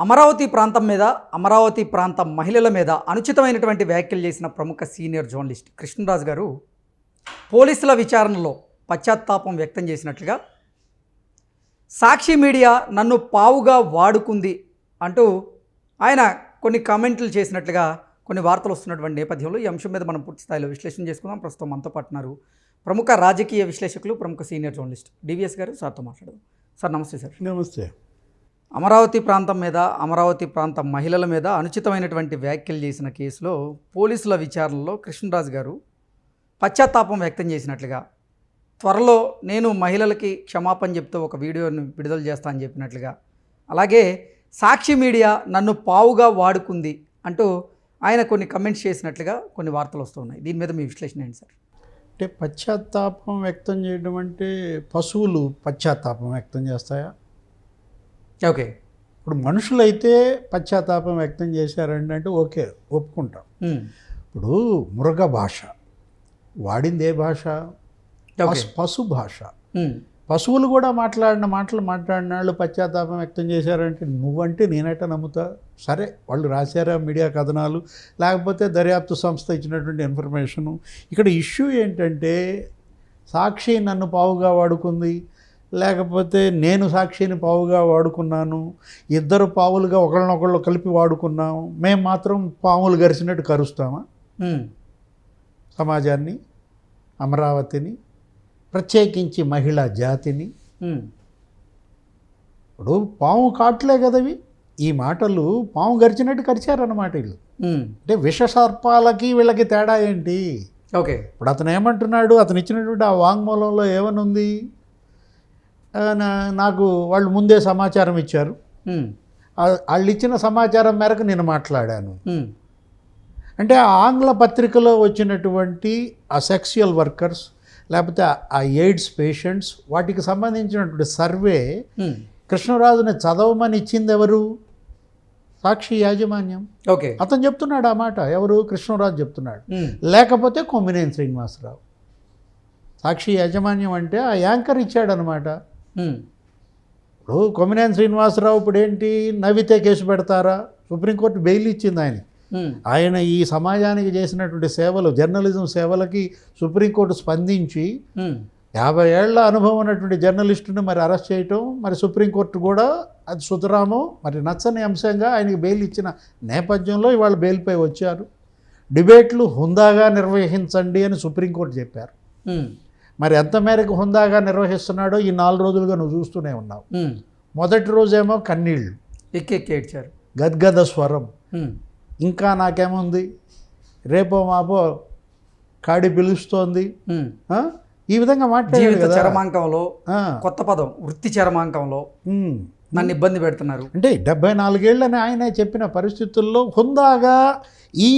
అమరావతి ప్రాంతం మీద అమరావతి ప్రాంత మహిళల మీద అనుచితమైనటువంటి వ్యాఖ్యలు చేసిన ప్రముఖ సీనియర్ జర్నలిస్ట్ కృష్ణరాజు గారు పోలీసుల విచారణలో పశ్చాత్తాపం వ్యక్తం చేసినట్లుగా సాక్షి మీడియా నన్ను పావుగా వాడుకుంది అంటూ ఆయన కొన్ని కామెంట్లు చేసినట్లుగా కొన్ని వార్తలు వస్తున్నటువంటి నేపథ్యంలో ఈ అంశం మీద మనం పూర్తి స్థాయిలో విశ్లేషణ చేసుకుందాం. ప్రస్తుతం మనతో పాటు ప్రముఖ రాజకీయ విశ్లేషకులు ప్రముఖ సీనియర్ జర్నలిస్ట్ డివిఎస్ గారు. సార్తో మాట్లాడదాం. సార్ నమస్తే సార్. నమస్తే. అమరావతి ప్రాంతం మీద అమరావతి ప్రాంత మహిళల మీద అనుచితమైనటువంటి వ్యాఖ్యలు చేసిన కేసులో పోలీసుల విచారణలో కృష్ణరాజు గారు పశ్చాత్తాపం వ్యక్తం చేసినట్లుగా త్వరలో నేను మహిళలకి క్షమాపణ చెప్తూ ఒక వీడియోని విడుదల చేస్తా అని చెప్పినట్లుగా అలాగే సాక్షి మీడియా నన్ను పావుగా వాడుకుంది అంటూ ఆయన కొన్ని కమెంట్స్ చేసినట్లుగా కొన్ని వార్తలు వస్తున్నాయి దీని మీద మీ విశ్లేషణ ఏంటి సార్? అంటే పశ్చాత్తాపం వ్యక్తం చేయడం అంటే పశువులు పశ్చాత్తాపం వ్యక్తం చేస్తాయా? ఓకే. ఇప్పుడు మనుషులైతే పశ్చాత్తాపం వ్యక్తం చేశారండి అంటే ఓకే ఒప్పుకుంటాం. ఇప్పుడు మృగ భాష వాడింది ఏ భాష పశు- భాష. పశువులు కూడా మాట్లాడిన మాటలు మాట్లాడిన వాళ్ళు పశ్చాత్తాపం వ్యక్తం చేశారంటే నువ్వంటే నేనైతే నమ్ముతా. సరే వాళ్ళు రాశారా మీడియా కథనాలు లేకపోతే దర్యాప్తు సంస్థ ఇచ్చినటువంటి ఇన్ఫర్మేషను. ఇక్కడ ఇష్యూ ఏంటంటే సాక్షి నన్ను పావుగా వాడుకుంది లేకపోతే నేను సాక్షిని పావుగా వాడుకున్నాను ఇద్దరు పావులుగా ఒకళ్ళనొకళ్ళు కలిపి వాడుకున్నాం మేము మాత్రం పాములు గరిచినట్టు కరుస్తామా. సమాజాన్ని అమరావతిని ప్రత్యేకించి మహిళా జాతిని. ఇప్పుడు పాము కాట్లే కదవి. ఈ మాటలు పాము గరిచినట్టు కరిచారన్నమాట వీళ్ళు. అంటే విష సర్పాలకి వీళ్ళకి తేడా ఏంటి? ఓకే. ఇప్పుడు అతను ఏమంటున్నాడు? అతను ఇచ్చినటువంటి ఆ వాంగ్మూలంలో ఏమనుంది? నాకు వాళ్ళు ముందే సమాచారం ఇచ్చారు. వాళ్ళు ఇచ్చిన సమాచారం మేరకు నేను మాట్లాడాను. అంటే ఆ ఆంగ్ల పత్రికలో వచ్చినటువంటి ఆ సెక్సువల్ వర్కర్స్ లేకపోతే ఆ- ఎయిడ్స్ పేషెంట్స్ వాటికి సంబంధించినటువంటి సర్వే. కృష్ణరాజుని చదవమని ఇచ్చింది ఎవరు సాక్షి యాజమాన్యం. ఓకే. అతను చెప్తున్నాడు ఆ మాట. ఎవరు? కృష్ణరాజు చెప్తున్నాడు. లేకపోతే కొమ్మినేని శ్రీనివాసరావు. సాక్షి యాజమాన్యం అంటే ఆ యాంకర్ ఇచ్చాడనమాట. ఇప్పుడు కొమ్మినేని శ్రీనివాసరావు ఇప్పుడు ఏంటి నవ్వితే కేసు పెడతారా సుప్రీంకోర్టు బెయిల్ ఇచ్చింది ఆయన. ఆయన ఈ సమాజానికి చేసినటువంటి సేవలు జర్నలిజం సేవలకి సుప్రీంకోర్టు స్పందించి. యాభై ఏళ్ళ అనుభవం ఉన్నటువంటి జర్నలిస్టుని మరి అరెస్ట్ చేయటం మరి సుప్రీంకోర్టు కూడా అది సుతరాము మరి నచ్చని అంశంగా ఆయనకి బెయిల్ ఇచ్చిన నేపథ్యంలో ఇవాళ బెయిల్పై వచ్చారు డిబేట్లు హుందాగా నిర్వహించండి అని సుప్రీంకోర్టు చెప్పారు. మరి ఎంత మేరకు హుందాగా నిర్వహిస్తున్నాడో ఈ నాలుగు రోజులుగా నువ్వు చూస్తూనే ఉన్నావు. మొదటి రోజేమో కన్నీళ్ళు ఎక్కి ఎక్కి ఏడ్చారు గద్గద స్వరం. ఇంకా నాకేముంది రేపో మాపో కాడి పిలుస్తోంది? ఈ విధంగా కదా చరమాంకంలో కొత్త పదం వృత్తి చరమాంకంలో. నన్ను ఇబ్బంది పెడుతున్నారు అంటే డెబ్బై నాలుగేళ్ళని ఆయన చెప్పిన పరిస్థితుల్లో హుందాగా ఈ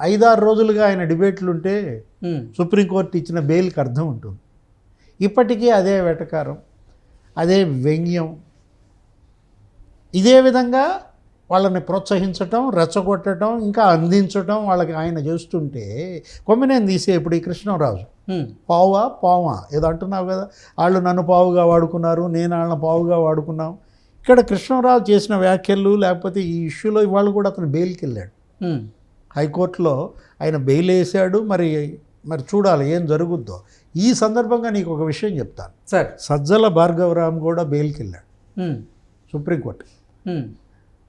ఐదారు రోజులుగా ఆయన డిబేట్లు ఉంటే ఉమ్. సుప్రీంకోర్టు ఇచ్చిన బెయిల్కి అర్థం ఉంటుంది. ఇప్పటికీ అదే వెటకారం అదే వ్యంగ్యం. ఇదే విధంగా వాళ్ళని ప్రోత్సహించటం రెచ్చగొట్టడం ఇంకా అందించటం వాళ్ళకి ఆయన చేస్తుంటే కొమ్మినేని తీసే ఇప్పుడు ఈ కృష్ణరాజు. పావా పావా. ఏదో అంటున్నావు కదా వాళ్ళు నన్ను పావుగా వాడుకున్నారు నేను వాళ్ళని పావుగా వాడుకున్నాం. ఇక్కడ కృష్ణరాజు చేసిన వ్యాఖ్యలు లేకపోతే ఈ ఇష్యూలో ఇవాళ కూడా అతను బెయిల్కి వెళ్ళాడు. హైకోర్టులో ఆయన బెయిల్ వేసాడు మరి మరి చూడాలి ఏం జరుగుద్దో. ఈ సందర్భంగా నీకు ఒక విషయం చెప్తాను. సార్. సజ్జల భార్గవరామ్ కూడా బెయిల్కి వెళ్ళాడు. సుప్రీంకోర్టు.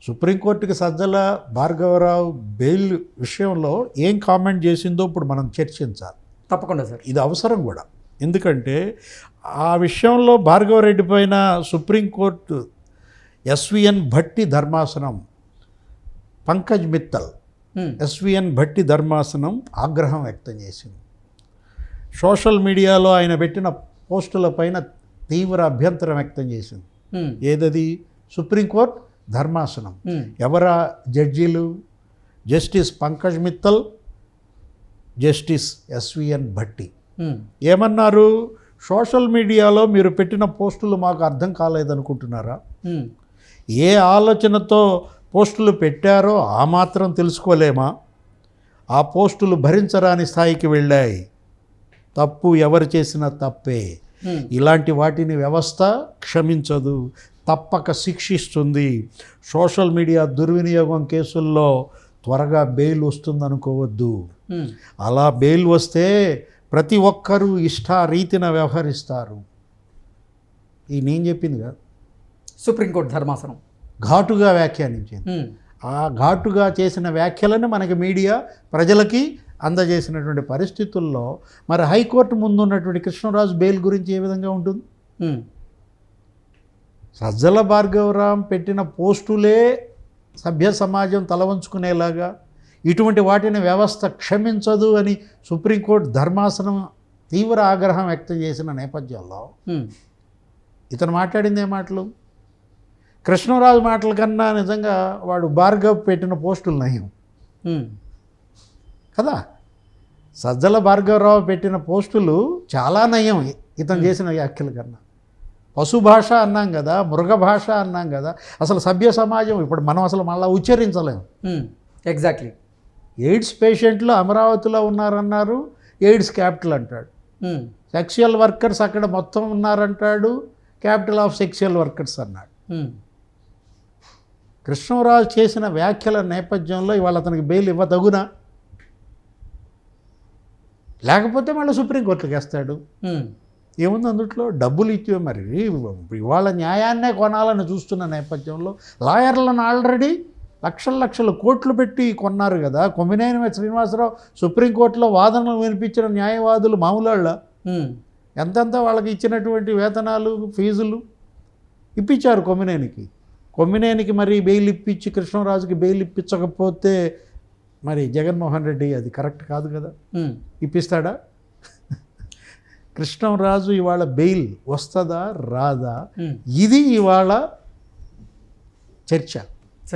సుప్రీంకోర్టుకి సజ్జల భార్గవరావు బెయిల్ విషయంలో ఏం కామెంట్ చేసిందో ఇప్పుడు మనం చర్చించాలి. తప్పకుండా సార్. ఇది అవసరం కూడా. ఎందుకంటే ఆ విషయంలో భార్గవరెడ్డి పైన సుప్రీంకోర్టు ఎస్విఎన్ భట్టి ధర్మాసనం పంకజ్ మిత్తల్. ఎస్విఎన్ భట్టి ధర్మాసనం ఆగ్రహం వ్యక్తం చేసింది. సోషల్ మీడియాలో ఆయన పెట్టిన పోస్టుల పైన తీవ్ర అభ్యంతరం వ్యక్తం చేసింది. ఏదది? సుప్రీంకోర్టు ధర్మాసనం. ఎవరా? జడ్జీలు. Justice Pankaj Mithal justice S V N Bhatti. ఏమన్నారు? సోషల్ మీడియాలో మీరు పెట్టిన పోస్టులు మాకు అర్థం కాలేదనుకుంటున్నారా. ఏ ఆలోచనతో పోస్టులు పెట్టారో ఆ మాత్రం తెలుసుకోలేమా? ఆ పోస్టులు భరించరాని స్థాయికి వెళ్ళాయి. తప్పు ఎవరు చేసిన తప్పే. ఇలాంటి వాటిని వ్యవస్థ క్షమించదు తప్పక శిక్షిస్తుంది. సోషల్ మీడియా దుర్వినియోగం కేసుల్లో త్వరగా బెయిల్ వస్తుందనుకోవద్దు. అలా బెయిల్ వస్తే ప్రతి ఒక్కరూ ఇష్టారీతిన వ్యవహరిస్తారు. ఈ నేను చెప్పింది కాదు. సుప్రీంకోర్టు ధర్మాసనం. ఘాటుగా వ్యాఖ్యానించింది. ఆ ఘాటుగా చేసిన వ్యాఖ్యలను మనకి మీడియా ప్రజలకి అందజేసినటువంటి పరిస్థితుల్లో మరి హైకోర్టు ముందు ఉన్నటువంటి కృష్ణరాజు బెయిల్ గురించి ఏ విధంగా ఉంటుంది? సజ్జల భార్గవరాం పెట్టిన పోస్టులే సభ్య సమాజం తలవంచుకునేలాగా ఇటువంటి వాటిని వ్యవస్థ క్షమించదు అని సుప్రీంకోర్టు ధర్మాసనం తీవ్ర ఆగ్రహం వ్యక్తం చేసిన నేపథ్యంలో ఇతను మాట్లాడింది ఏ మాటలు? కృష్ణరాజు మాటల కన్నా నిజంగా వాడు భార్గవ్ పెట్టిన పోస్టులు నయం. కదా? సజ్జల భార్గవరావు పెట్టిన పోస్టులు చాలా నయం. ఇతను చేసిన వ్యాఖ్యల కన్నా. పశు భాష అన్నాం కదా మృగ భాష అన్నాం కదా అసలు సభ్య సమాజం ఇప్పుడు మనం అసలు మళ్ళీ ఉచ్చరించలేము ఎగ్జాక్ట్లీ ఎయిడ్స్ పేషెంట్లు అమరావతిలో ఉన్నారన్నారు ఎయిడ్స్ క్యాపిటల్ అంటాడు. సెక్షువల్ వర్కర్స్ అక్కడ మొత్తం ఉన్నారంటాడు క్యాపిటల్ ఆఫ్ సెక్షువల్ వర్కర్స్ అన్నాడు. కృష్ణరాజు చేసిన వ్యాఖ్యల నేపథ్యంలో ఇవాళ అతనికి బెయిల్ ఇవ్వదగునా? లేకపోతే మళ్ళీ సుప్రీంకోర్టుకి వేస్తాడు. ఏముంది అందుట్లో? డబ్బులు ఇచ్చే మరి. ఇవాళ న్యాయాన్నే కొనాలని చూస్తున్న నేపథ్యంలో లాయర్లను ఆల్రెడీ లక్షల లక్షల కోట్లు పెట్టి కొన్నారు కదా. కొమ్మినేని శ్రీనివాసరావు సుప్రీంకోర్టులో వాదనలు వినిపించిన న్యాయవాదులు మామూలు ఎంతెంత వాళ్ళకి ఇచ్చినటువంటి వేతనాలు ఫీజులు ఇప్పించారు కొమ్మినేనికి. కొమ్మినేనికి మరి బెయిల్ ఇప్పించి కృష్ణరాజుకి బెయిల్ ఇప్పించకపోతే మరి జగన్మోహన్ రెడ్డి అది కరెక్ట్ కాదు కదా? ఇప్పిస్తాడా? కృష్ణరాజు ఇవాళ బెయిల్ వస్తుందా రాదా? ఇది ఇవాళ చర్చ.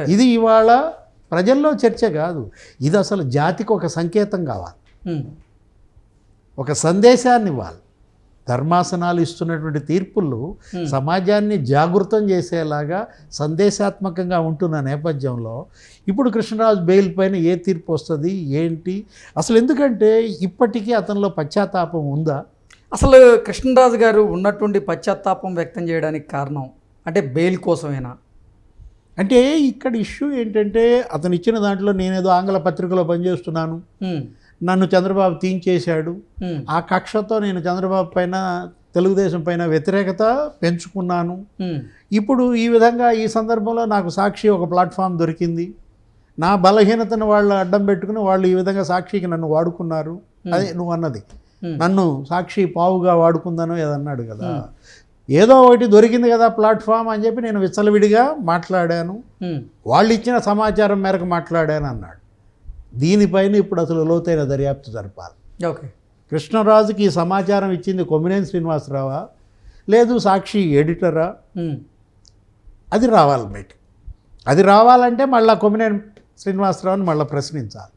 ఇది ఇవాళ ప్రజల్లో చర్చ కాదు. ఇది అసలు జాతికి ఒక సంకేతం కావాలి. ఒక సందేశాన్ని ఇవ్వాలి. ధర్మాసనాలు ఇస్తున్నటువంటి తీర్పులు Hmm. సమాజాన్ని జాగృతం చేసేలాగా సందేశాత్మకంగా ఉంటున్న నేపథ్యంలో ఇప్పుడు కృష్ణరాజు బెయిల్ పైన ఏ తీర్పు వస్తుంది? ఏంటి? అసలు ఎందుకంటే ఇప్పటికీ అతనిలో పశ్చాత్తాపం ఉందా? అసలు కృష్ణరాజు గారు ఉన్నటువంటి పశ్చాత్తాపం వ్యక్తం చేయడానికి కారణం అంటే బెయిల్ కోసమేనా? అంటే ఇక్కడ ఇష్యూ ఏంటంటే అతను ఇచ్చిన దాంట్లో నేనేదో ఆంగ్ల పత్రికలో పనిచేస్తున్నాను. ఉమ్, నన్ను చంద్రబాబు తీయించేశాడు ఆ కక్షతో నేను చంద్రబాబు పైన తెలుగుదేశం పైన వ్యతిరేకత పెంచుకున్నాను. ఇప్పుడు ఈ విధంగా ఈ సందర్భంలో నాకు సాక్షి ఒక ప్లాట్ఫామ్ దొరికింది. నా బలహీనతను వాళ్ళు అడ్డం పెట్టుకుని వాళ్ళు ఈ విధంగా సాక్షికి నన్ను వాడుకున్నారు. అదే నువ్వు అన్నది. నన్ను సాక్షి పావుగా వాడుకుందాను ఏదన్నాడు కదా. ఏదో ఒకటి దొరికింది కదా ప్లాట్ఫామ్ అని చెప్పి నేను విచ్చలవిడిగా మాట్లాడాను. వాళ్ళు ఇచ్చిన సమాచారం మేరకు మాట్లాడాను అన్నాడు. దీనిపైన ఇప్పుడు అసలు లోతైన దర్యాప్తు జరపాలి. ఓకే. కృష్ణరాజుకి ఈ సమాచారం ఇచ్చింది కొమ్మినేని శ్రీనివాసరావా? లేదు సాక్షి ఎడిటరా? అది రావాలి బయట అది రావాలంటే మళ్ళా కొమ్మినేని శ్రీనివాసరావుని మళ్ళీ ప్రశ్నించాలి.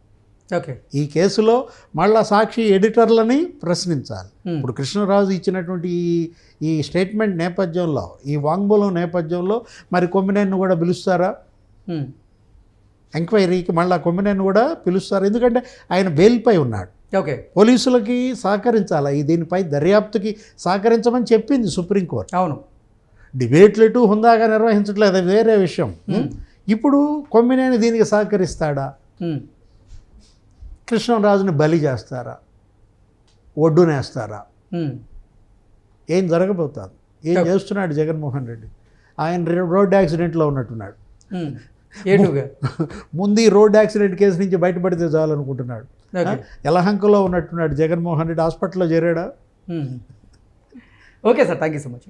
ఓకే. ఈ కేసులో మళ్ళా సాక్షి ఎడిటర్లని ప్రశ్నించాలి. ఇప్పుడు కృష్ణరాజు ఇచ్చినటువంటి ఈ ఈ స్టేట్మెంట్ నేపథ్యంలో ఈ వాంగ్మూలం నేపథ్యంలో మరి కొమ్మినేని కూడా పిలుస్తారా? ఎంక్వైరీకి మళ్ళా కొమ్మినేని కూడా పిలుస్తారు. ఎందుకంటే ఆయన బెయిల్పై ఉన్నాడు. ఓకే. పోలీసులకి సహకరించాలి? ఈ దీనిపై దర్యాప్తుకి సహకరించమని చెప్పింది సుప్రీంకోర్టు అవును. డిబేట్లు ఎటు హుందాగా నిర్వహించట్లేదు. అది వేరే విషయం. ఇప్పుడు కొమ్మినేని దీనికి సహకరిస్తాడా? కృష్ణరాజుని బలి చేస్తారా? ఒడ్డునేస్తారా? ఏం జరగబోతుంది? ఏం చేస్తున్నాడు జగన్మోహన్ రెడ్డి? ఆయన రోడ్ యాక్సిడెంట్లో ఉన్నట్టున్నాడు. ఏటుగా ముందు ఈ రోడ్ యాక్సిడెంట్ కేసు నుంచి బయటపడితే చాలనుకుంటున్నాడు. ఓకే. యలహంకలో ఉన్నట్టున్నాడు జగన్మోహన్ రెడ్డి హాస్పిటల్లో చేరాడా. Okay sir thank you so much.